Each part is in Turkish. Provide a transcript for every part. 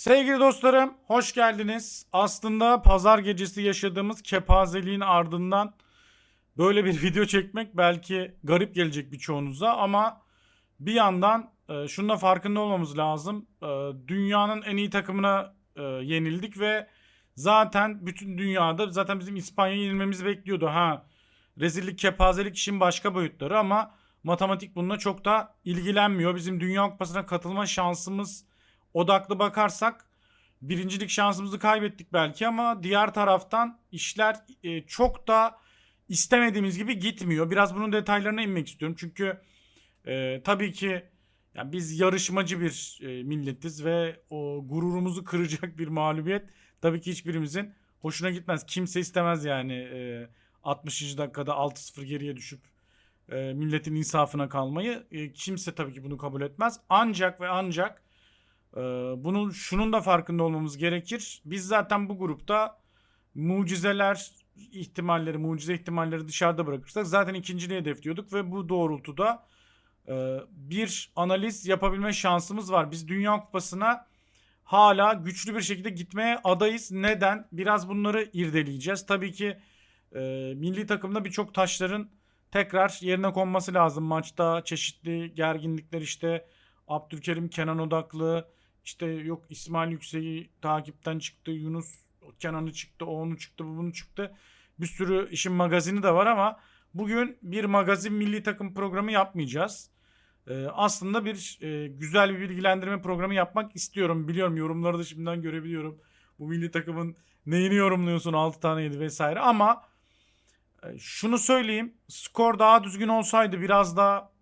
Sevgili dostlarım, hoş geldiniz. Aslında pazar gecesi yaşadığımız kepazeliğin ardından böyle bir video çekmek belki garip gelecek birçoğunuza ama bir yandan e, şunun da farkında olmamız lazım. E, dünyanın en iyi takımına e, yenildik ve zaten bütün dünyada zaten bizim İspanya'yı yenilmemizi bekliyordu. Ha rezillik, kepazelik işin başka boyutları ama matematik bununla çok da ilgilenmiyor. Bizim Dünya Kupası'na katılma şansımız odaklı bakarsak birincilik şansımızı kaybettik belki ama diğer taraftan işler e, çok da istemediğimiz gibi gitmiyor. Biraz bunun detaylarına inmek istiyorum. Çünkü e, tabii ki yani biz yarışmacı bir e, milletiz ve o gururumuzu kıracak bir mağlubiyet tabii ki hiçbirimizin hoşuna gitmez. Kimse istemez yani e, 60. dakikada 6-0 geriye düşüp e, milletin insafına kalmayı. E, kimse tabii ki bunu kabul etmez. Ancak ve ancak ee, bunun şunun da farkında olmamız gerekir. Biz zaten bu grupta mucizeler ihtimalleri, mucize ihtimalleri dışarıda bırakırsak zaten ikinciliği hedefliyorduk ve bu doğrultuda e, bir analiz yapabilme şansımız var. Biz Dünya Kupası'na hala güçlü bir şekilde gitmeye adayız. Neden? Biraz bunları irdeleyeceğiz. Tabii ki e, milli takımda birçok taşların tekrar yerine konması lazım. Maçta çeşitli gerginlikler işte Abdülkerim Kenan odaklı işte yok İsmail Yüksek'i takipten çıktı. Yunus Kenan'ı çıktı. O onu çıktı. Bu bunu çıktı. Bir sürü işin magazini de var ama bugün bir magazin milli takım programı yapmayacağız. Ee, aslında bir e, güzel bir bilgilendirme programı yapmak istiyorum. Biliyorum yorumları da şimdiden görebiliyorum. Bu milli takımın neyini yorumluyorsun 6 tane yedi vesaire ama e, şunu söyleyeyim. Skor daha düzgün olsaydı biraz daha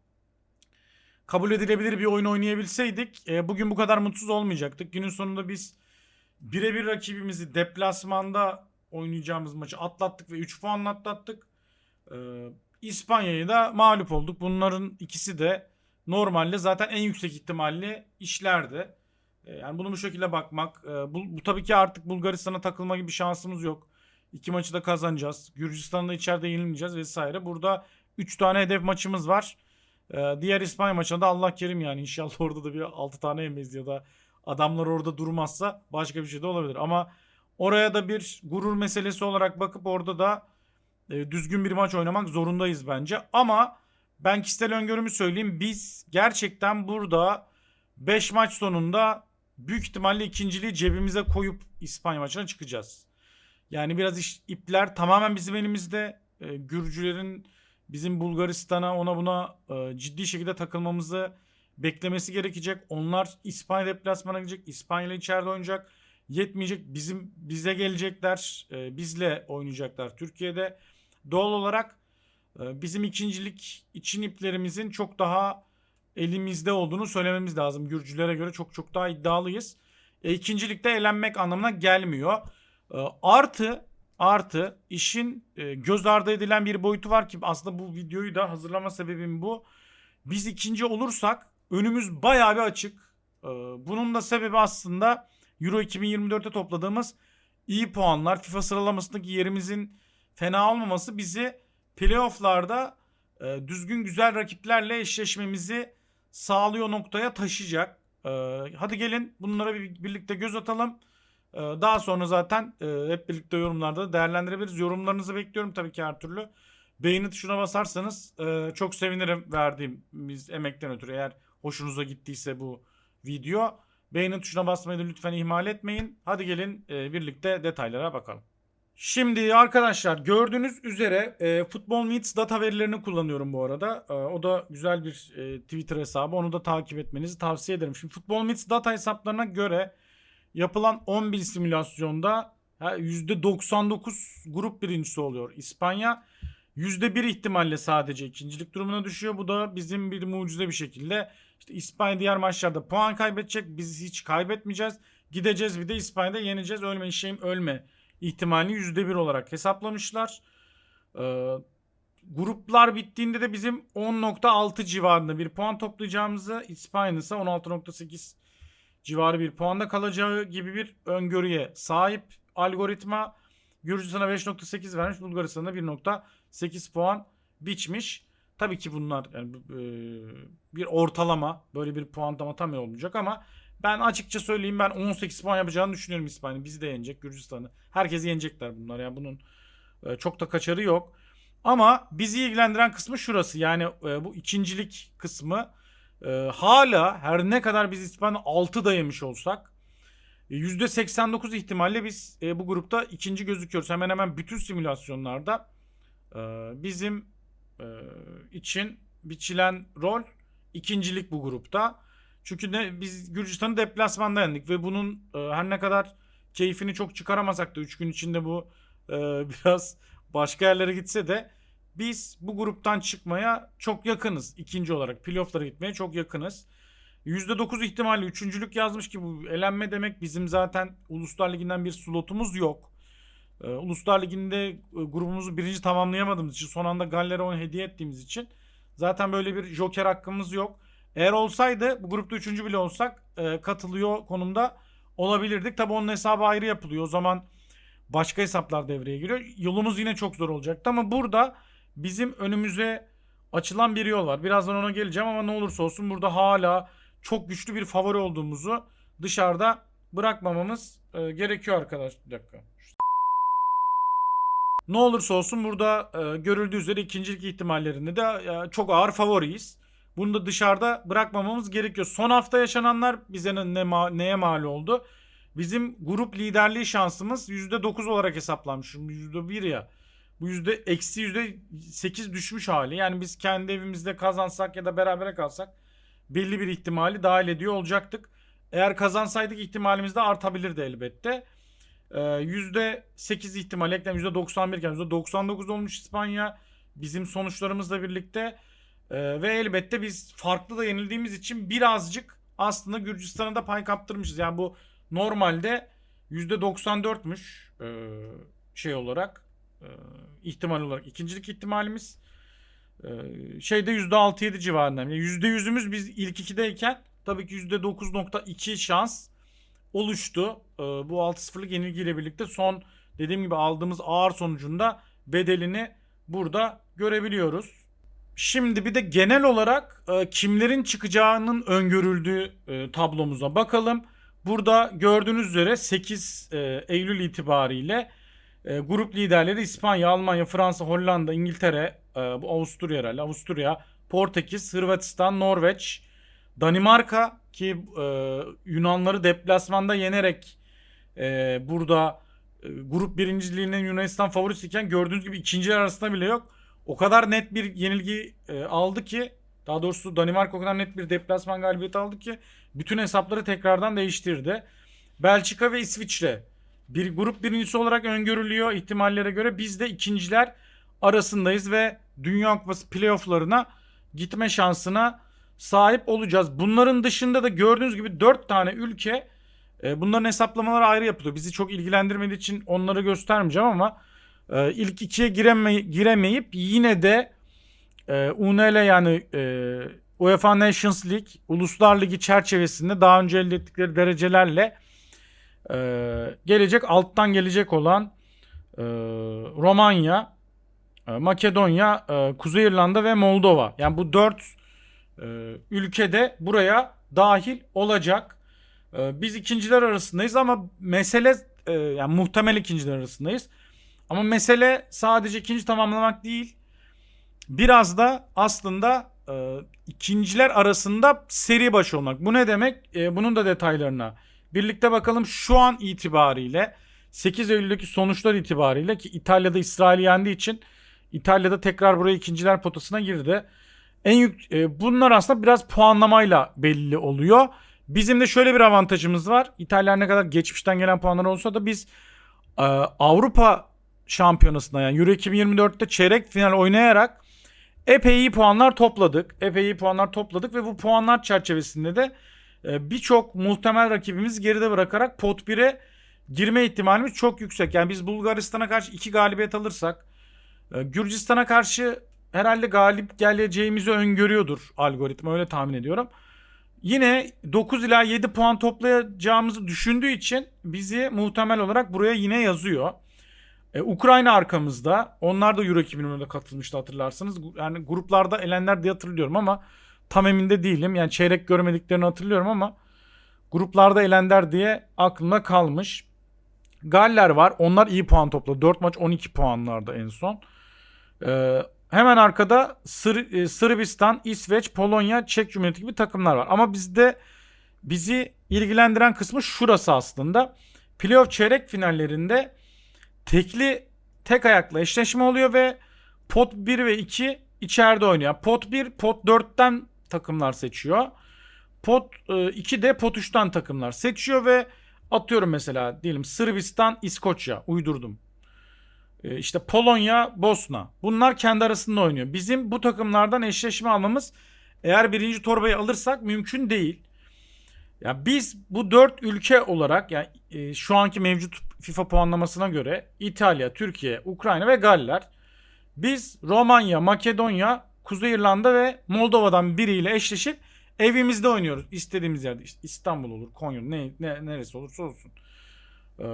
kabul edilebilir bir oyun oynayabilseydik e, bugün bu kadar mutsuz olmayacaktık. Günün sonunda biz birebir rakibimizi deplasmanda oynayacağımız maçı atlattık ve 3 puanla atlattık. E, İspanya'yı da mağlup olduk. Bunların ikisi de normalde zaten en yüksek ihtimalli işlerdi. E, yani bunu bu şekilde bakmak. E, bu, bu tabii ki artık Bulgaristan'a takılma gibi şansımız yok. İki maçı da kazanacağız. Gürcistan'da içeride yenilmeyeceğiz vesaire. Burada 3 tane hedef maçımız var. Ee, diğer İspanya maçında Allah kerim yani inşallah orada da bir 6 tane yemeyiz ya da adamlar orada durmazsa başka bir şey de olabilir. Ama oraya da bir gurur meselesi olarak bakıp orada da e, düzgün bir maç oynamak zorundayız bence. Ama ben kişisel öngörümü söyleyeyim. Biz gerçekten burada 5 maç sonunda büyük ihtimalle ikinciliği cebimize koyup İspanya maçına çıkacağız. Yani biraz iş, ipler tamamen bizim elimizde. E, Gürcülerin bizim Bulgaristan'a ona buna e, ciddi şekilde takılmamızı beklemesi gerekecek. Onlar İspanya deplasmana gidecek. İspanya ile içeride oynayacak. Yetmeyecek. Bizim bize gelecekler. E, bizle oynayacaklar Türkiye'de. Doğal olarak e, bizim ikincilik için iplerimizin çok daha elimizde olduğunu söylememiz lazım. Gürcülere göre çok çok daha iddialıyız. E, ikincilikte elenmek anlamına gelmiyor. E, artı Artı işin e, göz ardı edilen bir boyutu var ki aslında bu videoyu da hazırlama sebebim bu. Biz ikinci olursak önümüz bayağı bir açık. E, bunun da sebebi aslında Euro 2024'te topladığımız iyi puanlar. FIFA sıralamasındaki yerimizin fena olmaması bizi playofflarda e, düzgün güzel rakiplerle eşleşmemizi sağlıyor noktaya taşıyacak. E, hadi gelin bunlara bir, birlikte göz atalım. Ee, daha sonra zaten e, hep birlikte yorumlarda değerlendirebiliriz. Yorumlarınızı bekliyorum tabii ki her türlü. Beğeni tuşuna basarsanız e, çok sevinirim verdiğimiz emekten ötürü. Eğer hoşunuza gittiyse bu video. Beğeni tuşuna basmayı da lütfen ihmal etmeyin. Hadi gelin e, birlikte detaylara bakalım. Şimdi arkadaşlar gördüğünüz üzere e, Football Meets data verilerini kullanıyorum bu arada. E, o da güzel bir e, Twitter hesabı. Onu da takip etmenizi tavsiye ederim. Şimdi Football Meets data hesaplarına göre yapılan 11 simülasyonda %99 grup birincisi oluyor. İspanya %1 ihtimalle sadece ikincilik durumuna düşüyor. Bu da bizim bir mucize bir şekilde. İşte İspanya diğer maçlarda puan kaybedecek. Biz hiç kaybetmeyeceğiz. Gideceğiz bir de İspanya'da yeneceğiz. Ölme işim ölme ihtimalini %1 olarak hesaplamışlar. Ee, gruplar bittiğinde de bizim 10.6 civarında bir puan toplayacağımızı İspanya ise 16.8 civarı bir puanda kalacağı gibi bir öngörüye sahip algoritma. Gürcistan'a 5.8 vermiş. Bulgaristan'a 1.8 puan biçmiş. Tabii ki bunlar yani, e, bir ortalama böyle bir puanlama tam olmayacak ama Ben açıkça söyleyeyim ben 18 puan yapacağını düşünüyorum İspanya. Bizi de yenecek Gürcistan'ı. Herkesi yenecekler bunlar ya bunun e, çok da kaçarı yok. Ama bizi ilgilendiren kısmı şurası. Yani e, bu ikincilik kısmı e, hala her ne kadar biz İspanya 6 da yemiş olsak e, %89 ihtimalle biz e, bu grupta ikinci gözüküyoruz. Hemen hemen bütün simülasyonlarda e, bizim e, için biçilen rol ikincilik bu grupta. Çünkü ne biz Gürcistan'ı deplasmanda yendik ve bunun e, her ne kadar keyfini çok çıkaramasak da 3 gün içinde bu e, biraz başka yerlere gitse de biz bu gruptan çıkmaya çok yakınız. ikinci olarak playoff'lara gitmeye çok yakınız. %9 ihtimalle üçüncülük yazmış ki bu elenme demek bizim zaten Uluslar Ligi'nden bir slotumuz yok. Ee, Uluslar Ligi'nde e, grubumuzu birinci tamamlayamadığımız için son anda Galler'e onu hediye ettiğimiz için zaten böyle bir joker hakkımız yok. Eğer olsaydı bu grupta üçüncü bile olsak e, katılıyor konumda olabilirdik. Tabi onun hesabı ayrı yapılıyor. O zaman başka hesaplar devreye giriyor. Yolumuz yine çok zor olacaktı ama burada bizim önümüze açılan bir yol var. Birazdan ona geleceğim ama ne olursa olsun burada hala çok güçlü bir favori olduğumuzu dışarıda bırakmamamız e, gerekiyor arkadaş. Bir dakika. Ne olursa olsun burada e, görüldüğü üzere ikincilik ihtimallerinde de e, çok ağır favoriyiz. Bunu da dışarıda bırakmamamız gerekiyor. Son hafta yaşananlar bize ne, ma- neye mal oldu? Bizim grup liderliği şansımız %9 olarak hesaplanmış. Şimdi %1 ya. Bu yüzde eksi yüzde 8 düşmüş hali. Yani biz kendi evimizde kazansak ya da berabere kalsak belli bir ihtimali dahil ediyor olacaktık. Eğer kazansaydık ihtimalimiz de artabilirdi elbette. Ee, %8 ihtimal eklem %91 iken %99 olmuş İspanya bizim sonuçlarımızla birlikte. Ee, ve elbette biz farklı da yenildiğimiz için birazcık aslında Gürcistan'a da pay kaptırmışız. Yani bu normalde %94'müş ee, şey olarak e, ihtimal olarak ikincilik ihtimalimiz e, şeyde %6-7 civarında. Yani %100'ümüz biz ilk ikideyken tabii ki %9.2 şans oluştu. E, bu 6-0'lık yenilgiyle birlikte son dediğim gibi aldığımız ağır sonucunda bedelini burada görebiliyoruz. Şimdi bir de genel olarak e, kimlerin çıkacağının öngörüldüğü e, tablomuza bakalım. Burada gördüğünüz üzere 8 e, Eylül itibariyle e, grup liderleri İspanya, Almanya, Fransa, Hollanda, İngiltere, e, Avusturya herhalde. Avusturya, Portekiz, Hırvatistan, Norveç, Danimarka ki e, Yunanları deplasmanda yenerek e, burada e, grup birinciliğinin Yunanistan favorisiyken gördüğünüz gibi ikinciler arasında bile yok. O kadar net bir yenilgi e, aldı ki daha doğrusu Danimarka o kadar net bir deplasman galibiyeti aldı ki bütün hesapları tekrardan değiştirdi. Belçika ve İsviçre bir grup birincisi olarak öngörülüyor ihtimallere göre. Biz de ikinciler arasındayız ve Dünya Kupası playofflarına gitme şansına sahip olacağız. Bunların dışında da gördüğünüz gibi 4 tane ülke e, bunların hesaplamaları ayrı yapılıyor. Bizi çok ilgilendirmediği için onları göstermeyeceğim ama e, ilk ikiye gireme, giremeyip yine de e, UNL yani e, UEFA Nations League Uluslar Ligi çerçevesinde daha önce elde ettikleri derecelerle ee, gelecek alttan gelecek olan e, Romanya, e, Makedonya, e, Kuzey İrlanda ve Moldova. Yani bu dört e, ülkede buraya dahil olacak. E, biz ikinciler arasındayız ama mesele e, yani muhtemel ikinciler arasındayız. Ama mesele sadece ikinci tamamlamak değil. Biraz da aslında e, ikinciler arasında seri başı olmak. Bu ne demek? E, bunun da detaylarına Birlikte bakalım şu an itibariyle 8 Eylül'deki sonuçlar itibariyle ki İtalya'da İsrail yendiği için İtalya'da tekrar buraya ikinciler potasına girdi. En yük e, bunlar aslında biraz puanlamayla belli oluyor. Bizim de şöyle bir avantajımız var. İtalya ne kadar geçmişten gelen puanlar olsa da biz e, Avrupa şampiyonasında yani Euro 2024'te çeyrek final oynayarak epey iyi puanlar topladık. Epey iyi puanlar topladık ve bu puanlar çerçevesinde de birçok muhtemel rakibimiz geride bırakarak pot 1'e girme ihtimalimiz çok yüksek. Yani biz Bulgaristan'a karşı 2 galibiyet alırsak e, Gürcistan'a karşı herhalde galip geleceğimizi öngörüyordur algoritma öyle tahmin ediyorum. Yine 9 ila 7 puan toplayacağımızı düşündüğü için bizi muhtemel olarak buraya yine yazıyor. Ee, Ukrayna arkamızda. Onlar da Euro 2020'de katılmıştı hatırlarsınız. Yani gruplarda elenler diye hatırlıyorum ama tam emin de değilim. Yani çeyrek görmediklerini hatırlıyorum ama gruplarda elenler diye aklımda kalmış. Galler var. Onlar iyi puan topladı. 4 maç 12 puanlarda en son. Ee, hemen arkada Sır, e, Sırbistan, İsveç, Polonya, Çek Cumhuriyeti gibi takımlar var. Ama bizde bizi ilgilendiren kısmı şurası aslında. Playoff çeyrek finallerinde tekli tek ayakla eşleşme oluyor ve pot 1 ve 2 içeride oynuyor. Pot 1, pot 4'ten takımlar seçiyor. Pot 2 de pot 3'ten takımlar seçiyor ve atıyorum mesela diyelim Sırbistan, İskoçya uydurdum. E, işte Polonya, Bosna. Bunlar kendi arasında oynuyor. Bizim bu takımlardan eşleşme almamız eğer birinci torbayı alırsak mümkün değil. Ya biz bu dört ülke olarak yani e, şu anki mevcut FIFA puanlamasına göre İtalya, Türkiye, Ukrayna ve Galler biz Romanya, Makedonya, Kuzey İrlanda ve Moldova'dan biriyle eşleşip evimizde oynuyoruz. İstediğimiz yerde işte İstanbul olur, Konya ne, ne neresi olursa olsun. Ee,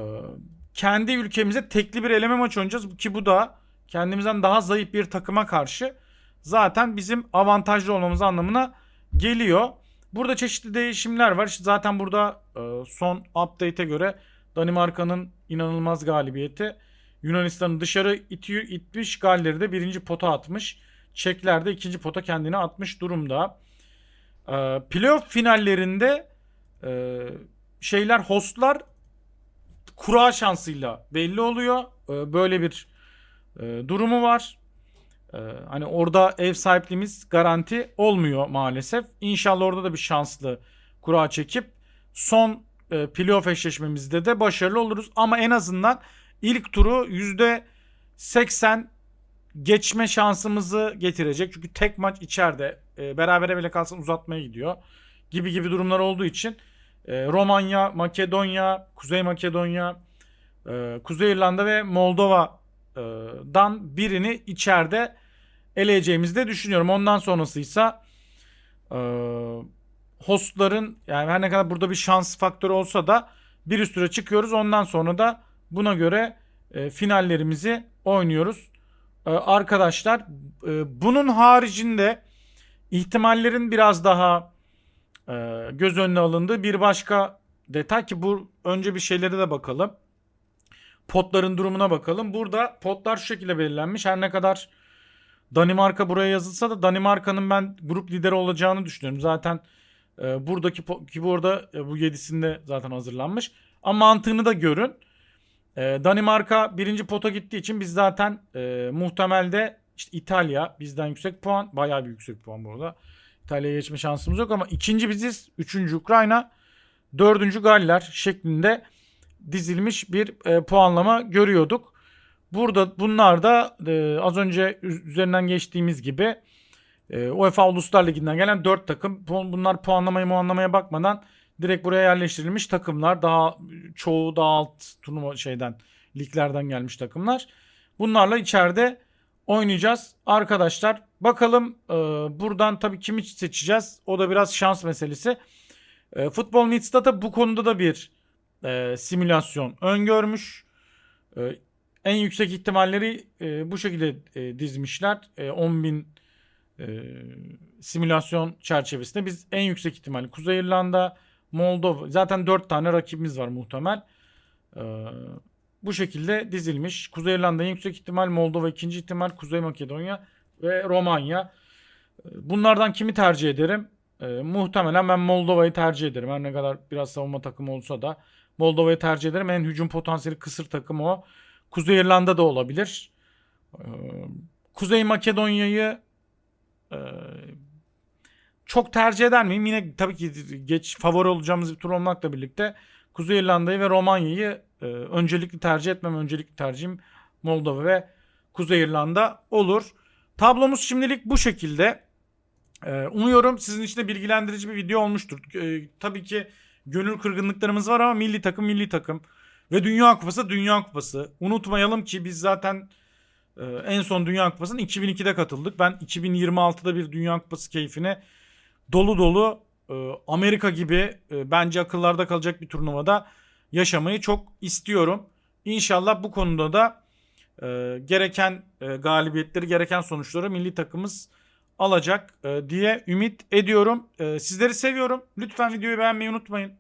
kendi ülkemize tekli bir eleme maç oynayacağız ki bu da kendimizden daha zayıf bir takıma karşı zaten bizim avantajlı olmamız anlamına geliyor. Burada çeşitli değişimler var. İşte zaten burada e, son update'e göre Danimarka'nın inanılmaz galibiyeti Yunanistan'ı dışarı itiyor, itmiş. Galler'i de birinci pota atmış. Çekler de ikinci pota kendini atmış durumda. E, playoff finallerinde e, şeyler hostlar kura şansıyla belli oluyor. E, böyle bir e, durumu var. Ee, hani orada ev sahipliğimiz garanti olmuyor maalesef. İnşallah orada da bir şanslı kura çekip son e, playoff eşleşmemizde de başarılı oluruz. Ama en azından ilk turu %80 geçme şansımızı getirecek. Çünkü tek maç içeride e, berabere bile kalsın uzatmaya gidiyor. Gibi gibi durumlar olduğu için e, Romanya, Makedonya, Kuzey Makedonya, e, Kuzey İrlanda ve Moldova'dan birini içeride eleyeceğimizi de düşünüyorum. Ondan sonrasıysa e, hostların yani her ne kadar burada bir şans faktörü olsa da bir üst çıkıyoruz. Ondan sonra da buna göre e, finallerimizi oynuyoruz. E, arkadaşlar e, bunun haricinde ihtimallerin biraz daha e, göz önüne alındığı bir başka detay ki bu önce bir şeylere de bakalım. Potların durumuna bakalım. Burada potlar şu şekilde belirlenmiş. Her ne kadar Danimarka buraya yazılsa da Danimarka'nın ben grup lideri olacağını düşünüyorum. Zaten e, buradaki ki burada e, bu yedisinde zaten hazırlanmış. Ama mantığını da görün. E, Danimarka birinci pota gittiği için biz zaten e, muhtemelde işte İtalya bizden yüksek puan. Bayağı bir yüksek puan burada. İtalya'ya geçme şansımız yok ama ikinci biziz. Üçüncü Ukrayna. Dördüncü Galler şeklinde dizilmiş bir e, puanlama görüyorduk. Burada bunlar da e, az önce üzerinden geçtiğimiz gibi e, UEFA Uluslar Ligi'nden gelen 4 takım. Bunlar puanlamaya muanlamaya bakmadan direkt buraya yerleştirilmiş takımlar. Daha çoğu daha alt turnuva şeyden liglerden gelmiş takımlar. Bunlarla içeride oynayacağız arkadaşlar. Bakalım e, buradan tabii kimi seçeceğiz. O da biraz şans meselesi. E, Futbol Nits'ta bu konuda da bir e, simülasyon öngörmüş. E, en yüksek ihtimalleri e, bu şekilde e, dizmişler. E, 10.000 e, simülasyon çerçevesinde biz en yüksek ihtimalle Kuzey İrlanda, Moldova zaten 4 tane rakibimiz var muhtemel. E, bu şekilde dizilmiş. Kuzey İrlanda en yüksek ihtimal, Moldova ikinci ihtimal, Kuzey Makedonya ve Romanya. E, bunlardan kimi tercih ederim? E, muhtemelen ben Moldova'yı tercih ederim. Her ne kadar biraz savunma takımı olsa da Moldova'yı tercih ederim. En hücum potansiyeli kısır takım o. Kuzey İrlanda da olabilir. Ee, Kuzey Makedonya'yı e, çok tercih eder miyim? Yine tabii ki geç favori olacağımız bir tur olmakla birlikte Kuzey İrlanda'yı ve Romanya'yı e, öncelikli tercih etmem. Öncelikli tercihim Moldova ve Kuzey İrlanda olur. Tablomuz şimdilik bu şekilde. E, umuyorum sizin için de bilgilendirici bir video olmuştur. tabii ki gönül kırgınlıklarımız var ama milli takım milli takım. Ve Dünya Kupası Dünya Kupası. Unutmayalım ki biz zaten e, en son Dünya Kupası'nın 2002'de katıldık. Ben 2026'da bir Dünya Kupası keyfine dolu dolu e, Amerika gibi e, bence akıllarda kalacak bir turnuvada yaşamayı çok istiyorum. İnşallah bu konuda da e, gereken galibiyetleri, gereken sonuçları milli takımımız alacak diye ümit ediyorum. Sizleri seviyorum. Lütfen videoyu beğenmeyi unutmayın.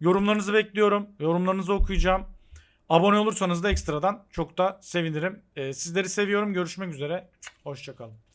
Yorumlarınızı bekliyorum. Yorumlarınızı okuyacağım. Abone olursanız da ekstradan çok da sevinirim. Sizleri seviyorum. Görüşmek üzere. Hoşçakalın.